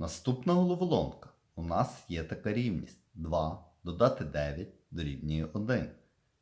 Наступна головоломка. У нас є така рівність 2 додати 9 дорівнює 1.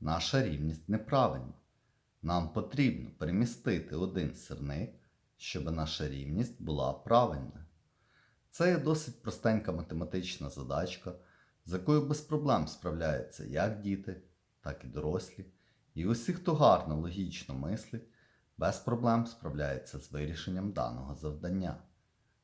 Наша рівність неправильна. Нам потрібно перемістити один сирник, щоб наша рівність була правильною. Це є досить простенька математична задачка, з якою без проблем справляються як діти, так і дорослі. І усі, хто гарно логічно мислить, без проблем справляється з вирішенням даного завдання.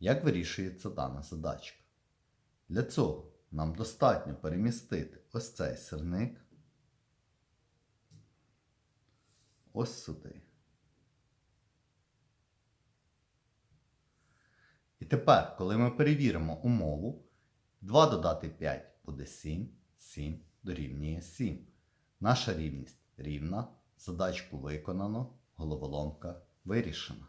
Як вирішується дана задачка? Для цього нам достатньо перемістити ось цей сирник ось сюди. І тепер, коли ми перевіримо умову, 2 додати 5 буде 7, 7 дорівнює 7. Наша рівність рівна, задачку виконано, головоломка вирішена.